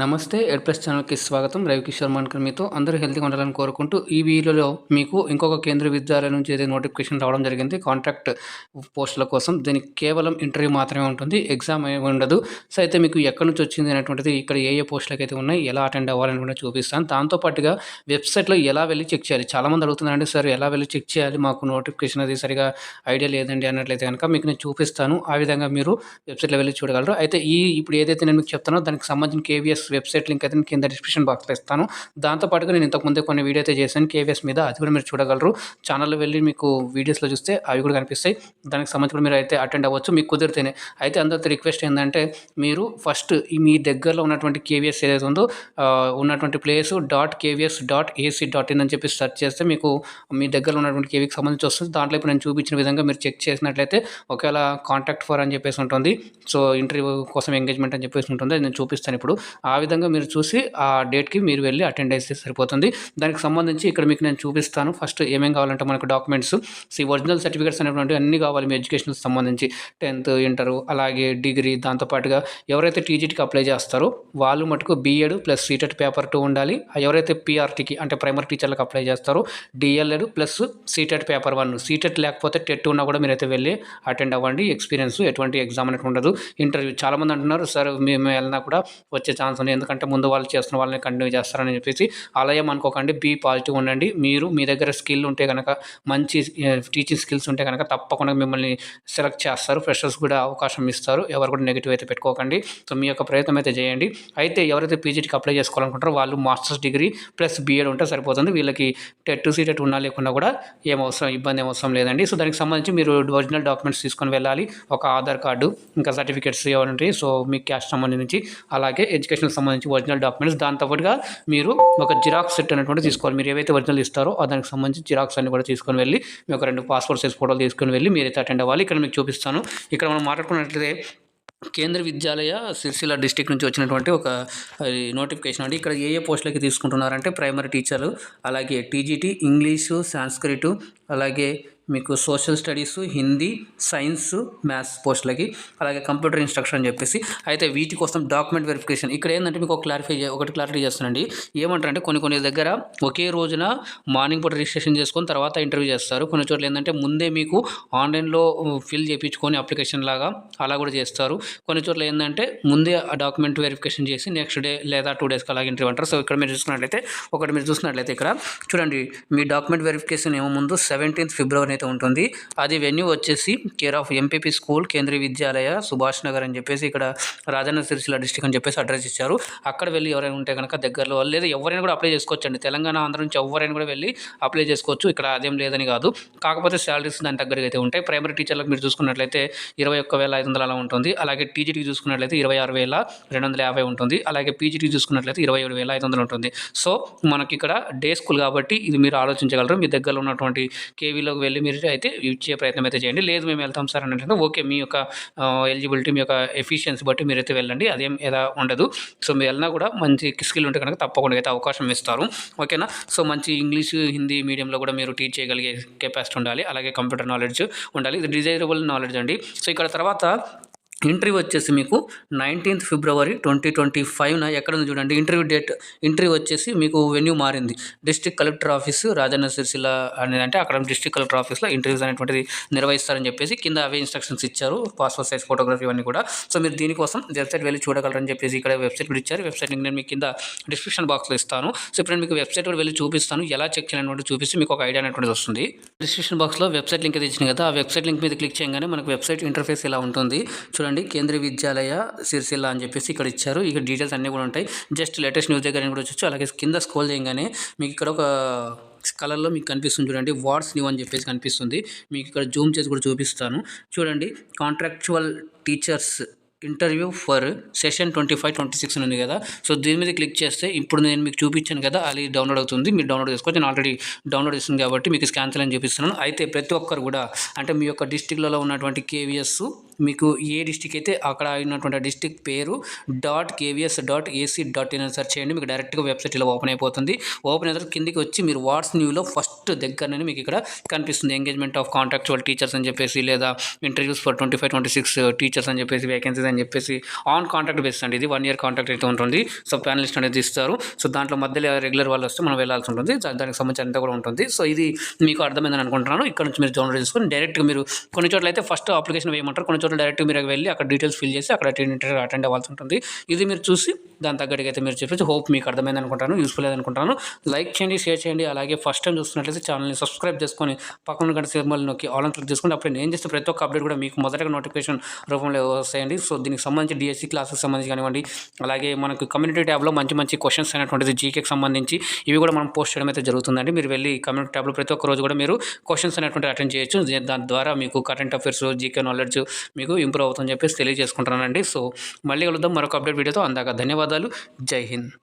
నమస్తే ఎడ్ ప్లస్ ఛానల్కి స్వాగతం. రవికిషోర్ మాన్కర్ మీతో అందరూ హెల్తీగా ఉండాలని కోరుకుంటూ ఈ వీడియోలో మీకు ఇంకొక కేంద్ర విద్యాలయం నుంచి ఏదైతే నోటిఫికేషన్ రావడం జరిగింది. కాంట్రాక్ట్ పోస్టుల కోసం దీనికి కేవలం ఇంటర్వ్యూ మాత్రమే ఉంటుంది. ఎగ్జామ్ ఏమి ఉండదు. సో అయితే మీకు ఎక్కడి నుంచి వచ్చింది అనేటువంటిది ఇక్కడ ఏ ఏ పోస్టులకు అయితే ఉన్నాయి ఎలా అటెండ్ అవ్వాలని కూడా చూపిస్తాను. దాంతోపాటుగా వెబ్సైట్లో ఎలా వెళ్ళి చెక్ చేయాలి? చాలామంది అడుగుతున్నారండి సార్ ఎలా వెళ్ళి చెక్ చేయాలి? మాకు నోటిఫికేషన్ అది సరిగా ఐడియా లేదండి అన్నట్లయితే కనుక మీకు నేను చూపిస్తాను. ఆ విధంగా మీరు వెబ్సైట్లో వెళ్ళి చూడగలరు. అయితే ఈ ఇప్పుడు ఏదైతే నేను మీకు చెప్తానో దానికి సంబంధించిన కేవీఎస్ వెబ్సైట్ లింక్ అయితే నేను కింద డిస్క్రిప్షన్ బాక్స్లో ఇస్తాను. దాంతోపాటుగా నేను ఇంతకుముందే కొన్ని వీడియో అయితే చేశాను. కేవీఎస్ మీద అది కూడా మీరు చూడగలరు. ఛానల్లో వెళ్ళి మీకు వీడియోస్లో చూస్తే అవి కూడా కనిపిస్తాయి. దానికి సంబంధించి కూడా మీరు అయితే అటెండ్ అవ్వచ్చు. మీకు కుదిరితేనే. అయితే అందరితో రిక్వెస్ట్ ఏంటంటే మీరు ఫస్ట్ మీ దగ్గరలో ఉన్నటువంటి కేవీఎస్ ఏదైతే ఉందో ఉన్నటువంటి place dot KVS dot AC dot in అని చెప్పి సెర్చ్ చేస్తే మీకు మీ దగ్గరలో ఉన్నటువంటి కేవీకి సంబంధించి వస్తుంది. దాంట్లో ఇప్పుడు నేను చూపించిన విధంగా మీరు చెక్ చేసినట్లయితే ఒకవేళ కాంటాక్ట్ ఫర్ అని చెప్పేసి ఉంటుంది. సో ఇంటర్వ్యూ కోసం ఎంగేజ్మెంట్ అని చెప్పేసి ఉంటుంది. నేను చూపిస్తాను ఇప్పుడు. ఆ ఆ విధంగా మీరు చూసి ఆ డేట్కి మీరు వెళ్ళి అటెండ్ అయితే సరిపోతుంది. దానికి సంబంధించి ఇక్కడ మీకు నేను చూపిస్తాను. ఫస్ట్ ఏమేం కావాలంటే మనకు డాక్యుమెంట్స్ సి ఒరిజినల్ సర్టిఫికేట్స్ అనేటువంటి అన్నీ కావాలి మీ ఎడ్యుకేషన్కి సంబంధించి. టెన్త్ ఇంటర్ అలాగే డిగ్రీ దాంతోపాటుగా ఎవరైతే టీజీటీకి అప్లై చేస్తారో వాళ్ళు మటుకు BEd plus CTET paper two ఉండాలి. ఎవరైతే పీఆర్టీకి అంటే ప్రైమరీ టీచర్లకు అప్లై చేస్తారో DElEd plus CTET paper one. CTET లేకపోతే టెట్ ఉన్నా కూడా మీరైతే వెళ్ళి అటెండ్ అవ్వండి. ఎక్స్పీరియన్స్ ఎటువంటి ఎగ్జామ్ అనేది ఉండదు. ఇంటర్వ్యూ చాలామంది అంటున్నారు సార్ మేము వెళ్ళినా కూడా వచ్చే ఛాన్స్ ఉంది ఎందుకంటే ముందు వాళ్ళు చేస్తున్న వాళ్ళని కంటిన్యూ చేస్తారని చెప్పేసి అలా ఏమనుకోకండి బీ పాజిటివ్ ఉండండి. మీరు మీ దగ్గర స్కిల్ ఉంటే కనుక మంచి టీచింగ్ స్కిల్స్ ఉంటే కనుక తప్పకుండా మిమ్మల్ని సెలెక్ట్ చేస్తారు. ఫ్రెషర్స్ కూడా అవకాశం ఇస్తారు. ఎవరు కూడా నెగిటివ్ అయితే పెట్టుకోకండి. సో మీ యొక్క ప్రయత్నం అయితే చేయండి. అయితే ఎవరైతే పీజీటీకి అప్లై చేసుకోవాలనుకుంటారో వాళ్ళు మాస్టర్స్ డిగ్రీ ప్లస్ బీఎడ్ ఉంటే సరిపోతుంది. వీళ్ళకి టెట్ సీటెట్ ఉన్నా లేకుండా కూడా ఏమవసరం ఇబ్బంది ఏం అవసరం లేదండి. సో దానికి సంబంధించి మీరు ఒరిజినల్ డాక్యుమెంట్స్ తీసుకొని వెళ్ళాలి. ఒక ఆధార్ కార్డు ఇంకా సర్టిఫికేట్స్ ఏమైనా సో మీ క్యాస్ట్ సంబంధించి అలాగే ఎడ్యుకేషన్ సంబంధించి ఒరిజినల్ డాక్యుమెంట్స్. దాంతోపాటుగా మీరు ఒక జిరాక్స్ సెట్ అనేటువంటి తీసుకోవాలి. మీరు ఏవైతే ఒరిజినల్ ఇస్తారో దానికి సంబంధించి జిరాక్స్ అన్ని కూడా తీసుకొని వెళ్ళి మీ ఒక రెండు పాస్పోర్ట్ సైజ్ ఫోటోలు తీసుకొని వెళ్ళి మీరైతే అటెండ్ అవ్వాలి. ఇక్కడ మీకు చూపిస్తాను. ఇక్కడ మనం మాట్లాడుకున్నట్లయితే కేంద్ర విద్యాలయ సిరిసిల్ల డిస్టిక్ నుంచి వచ్చినటువంటి ఒక నోటిఫికేషన్ అండి. ఇక్కడ ఏ ఏ పోస్టులకి తీసుకుంటున్నారంటే ప్రైమరీ టీచర్లు అలాగే టీజీటీ ఇంగ్లీషు సాంస్క్రిట్ అలాగే మీకు social studies Hindi science maths పోస్టులకి అలాగే కంప్యూటర్ ఇన్స్ట్రక్షన్ అని చెప్పేసి అయితే వీటి కోసం డాక్యుమెంట్ వెరిఫికేషన్ ఇక్కడ ఏంటంటే మీకు ఒక క్లారిఫై ఒకటి క్లారిటీ చేస్తానండి. ఏమంటారంటే కొన్ని కొన్ని దగ్గర ఒకే రోజున మార్నింగ్ పూట రిజిస్ట్రేషన్ చేసుకొని తర్వాత ఇంటర్వ్యూ చేస్తారు. కొన్ని చోట్ల ఏంటంటే ముందే మీకు ఆన్లైన్లో ఫిల్ చేయించుకొని అప్లికేషన్ లాగా అలా కూడా చేస్తారు. కొన్ని చోట్ల ఏంటంటే ముందే ఆ డాక్యుమెంట్ వెరిఫికేషన్ చేసి నెక్స్ట్ డే లేదా టూ డేస్కి అలాగే ఇంటర్వ్యూ అంటారు. సో ఇక్కడ మీరు చూసుకున్నట్లయితే ఒకటి మీరు చూసినట్లయితే ఇక్కడ చూడండి మీ డాక్యుమెంట్ వెరిఫికేషన్ ఏమో ముందు సెవెంటీన్త్ ఫిబ్రవరి అయితే ఉంటుంది అది వెన్యూ వచ్చేసి care of MPP school Kendriya Vidyalaya Subhash Nagar అని చెప్పేసి ఇక్కడ రాజన్న సిరిసిల్ల డిస్టిక్ అని చెప్పేసి అడ్రస్ ఇచ్చారు. అక్కడ వెళ్ళి ఎవరైనా ఉంటే కనుక దగ్గరలో లేదా ఎవరైనా కూడా అప్లై చేసుకోవచ్చండి. తెలంగాణ ఆంధ్ర నుంచి ఎవరైనా కూడా వెళ్ళి అప్లై చేసుకోవచ్చు. ఇక్కడ అదేం లేదని కాదు. కాకపోతే శాలరీస్ దాని దగ్గరగా అయితే ఉంటాయి. ప్రైమరీ టీచర్లకు మీరు చూసుకున్నట్లయితే ఇరవై ఒక్క వేల ఐదు వందలు అలా ఉంటుంది. అలాగే టీజీటీకి చూసుకున్నట్లయితే ఇరవై ఆరు వేల రెండు వందల యాభై ఉంటుంది. అలాగే పీజీటీ చూసుకున్నట్లయితే ఇరవై ఏడు వేల ఐదు వందలు ఉంటుంది. సో మనకి ఇక్కడ డే స్కూల్ కాబట్టి ఇది మీరు ఆలోచించగలరు. మీ దగ్గరలో ఉన్నటువంటి కేవీలోకి వెళ్ళి మీరు అయితే ఇచ్చే ప్రయత్నం అయితే చేయండి. లేదు మేము వెళ్తాం సార్ అని అంటే ఓకే మీ యొక్క ఎలిజిబిలిటీ మీ యొక్క ఎఫిషియన్సీ బట్టి మీరైతే వెళ్ళండి. అదేం ఏదా ఉండదు. సో మీరు వెళ్ళినా కూడా మంచి స్కిల్ ఉంటే కనుక తప్పకుండా అయితే అవకాశం ఇస్తారు. ఓకేనా? సో మంచి ఇంగ్లీష్ హిందీ మీడియంలో కూడా మీరు టీచ్ చేయగలిగే కెపాసిటీ ఉండాలి. అలాగే కంప్యూటర్ నాలెడ్జ్ ఉండాలి. ఇది డిజైరబుల్ నాలెడ్జ్ అండి. సో ఇక్కడ తర్వాత ఇంటర్వ్యూ వచ్చేసి మీకు నైన్టీన్త్ ఫిబ్రవరి ట్వంటీ ట్వంటీ ఫైవ్న ఎక్కడ ఉంది చూడండి. ఇంటర్వ్యూ డేట్ ఇంటర్వ్యూ వచ్చేసి మీకు వెన్యూ మారింది. District collector office Rajanna Sircilla అనేది అంటే అక్కడ డిస్ట్రిక్ట్ కలెక్టర్ ఆఫీస్లో ఇంటర్వ్యూస్ అనేటువంటిది నిర్వహిస్తారని చెప్పేసి కింద అవే ఇన్స్ట్రక్షన్స్ ఇచ్చారు. పాస్పోర్ట్ సైజ్ ఫోటోగ్రఫీ అన్నీ కూడా. సో మీరు దీనికోసం వెబ్సైట్ వెళ్ళి చూడగలరని చెప్పేసి ఇక్కడ వెబ్సైట్ కూడా ఇచ్చారు. వెబ్సైట్ లింక్ నేను మీకు కింద డిస్క్రిప్షన్ బాక్స్లో ఇస్తాను. సో ఇప్పుడు నేను మీకు వెబ్సైట్ కూడా వెళ్ళి చూపిస్తాను. ఎలా చెక్ చేయాలన్నట్టు చూపిస్తే మీకు ఒక ఐడియా అనేటువంటిది వస్తుంది. డిస్క్రిప్షన్ బాక్స్లో వెబ్సైట్ లింక్ అయితే ఇచ్చిన కదా. ఆ వెబ్సైట్ లింక్ మీద క్లిక్ చేయగానే మనకు వెబ్సైట్ ఇంటర్ఫేస్ ఇలా ఉంటుంది. చూడండి. కేంద్రీయ విద్యాలయ సిరిసిల్ల అని చెప్పేసి ఇక్కడ ఇచ్చారు. ఇక్కడ డీటెయిల్స్ అన్నీ కూడా ఉంటాయి. జస్ట్ లేటెస్ట్ న్యూస్ దగ్గర కూడా వచ్చచ్చు అలాగే కింద స్క్రోల్ చేయగానే మీకు ఇక్కడ ఒక కలర్లో మీకు కనిపిస్తుంది చూడండి. వాట్స్ న్యూ అని చెప్పేసి కనిపిస్తుంది. మీకు ఇక్కడ జూమ్ చేసి కూడా చూపిస్తాను. చూడండి contractual teachers interview for session twenty five twenty six ఉంది కదా. సో దీని మీద క్లిక్ చేస్తే ఇప్పుడు నేను మీకు చూపించాను కదా అది డౌన్లోడ్ అవుతుంది. మీరు డౌన్లోడ్ చేసుకోవచ్చు. నేను ఆల్రెడీ డౌన్లోడ్ చేస్తుంది కాబట్టి మీకు స్కాన్సల్ అని చూపిస్తున్నాను. అయితే ప్రతి ఒక్కరు కూడా అంటే మీ యొక్క డిస్టిక్లలో ఉన్నటువంటి కేవీఎస్ మీకు ఏ డిస్టిక్ అయితే అక్కడ అయినటువంటి డిస్టిక్ పేరు dot KVS dot AC dot in search చేయండి. మీకు డైరెక్ట్గా వెబ్సైట్ ఇలా ఓపెన్ అయిపోతుంది. ఓపెన్ అయిన కిందకి కిందికి వచ్చి మీరు వాట్స్ న్యూలో ఫస్ట్ దగ్గరనే మీకు ఇక్కడ కనిపిస్తుంది. ఎంగేజ్మెంట్ ఆఫ్ కాంట్రాక్చువల్ టీచర్స్ అని చెప్పేసి లేదా interviews for twenty five twenty six teachers అని చెప్పేసి వేకెన్సీస్ అని చెప్పేసి ఆన్ కాంట్రాక్ట్ బేస్ అండి ఇది. వన్ ఇయర్ కాంట్రాక్ట్ అయితే ఉంటుంది. సో ప్యానలిస్ట్ అనేది ఇస్తారు. సో దాంట్లో మధ్యలో రెగ్యులర్ వాళ్ళు వస్తే మనం వెళ్ళాల్సి ఉంటుంది. దానికి సంబంధించి అంతా కూడా ఉంటుంది. సో ఇది మీకు అర్థమైందని అనుకుంటున్నాను. ఇక్కడ నుంచి మీరు డౌన్లోడ్ చేసుకొని డైరెక్ట్గా మీరు కొన్ని చోట్ల అయితే ఫస్ట్ అప్లికేషన్ వేయమంటారు. కొన్ని చోట్ల డైరెక్ట్ మీరు వెళ్ళి అక్కడ డీటెయిల్స్ ఫిల్ చేసి అక్కడ ఇంటర్వ్యూ అటెండ్ అవ్వాల్సి ఉంటుంది. ఇది మీరు చూసి దాని తగ్గట్టుగా అయితే మీరు చెప్పేసి హోప్ మీకు అర్థమైంది అనుకుంటాను యూస్ఫుల్ అనుకుంటాను లైక్ చేయండి షేర్ చేయండి. అలాగే ఫస్ట్ టైం చూస్తున్నట్లయితే ఛానల్ని సబ్స్క్రైబ్ చేసుకొని పక్కన గంట సినిమాలు నొక్కి ఆల్ క్లిక్ చేసుకుంటే అప్పుడు నేను చేస్తే ప్రతి ఒక్క అప్డేట్ కూడా మీకు మొదటగా నోటిఫికేషన్ రూపంలో వస్తాయండి. సో దీనికి సంబంధించి డిఎస్సి క్లాసెస్ సంబంధించి కానివ్వండి అలాగే మనకు కమ్యూనిటీ ట్యాబ్లో మంచి మంచి క్వశ్చన్స్ అనేటువంటిది జీకేకి సంబంధించి ఇవి కూడా మనం పోస్ట్ చేయడం అయితే జరుగుతుందండి. మీరు వెళ్ళి కమ్యూనిటీ ట్యాబ్లో ప్రతి ఒక్క రోజు కూడా మీరు క్వశ్చన్స్ అనేటువంటి అటెండ్ చేయొచ్చు. దాని ద్వారా మీకు కరెంట్ అఫైర్స్ జీకే నాలెడ్జ్ మీకు ఇంప్రూవ్ అవుతుందని చెప్పేసి తెలియజేసుకుంటున్నానండి. సో మళ్ళీ కలుద్దాం. మరొక అప్డేట్ వీడియోతో అందాక. ధన్యవాదాలు. జై హింద్.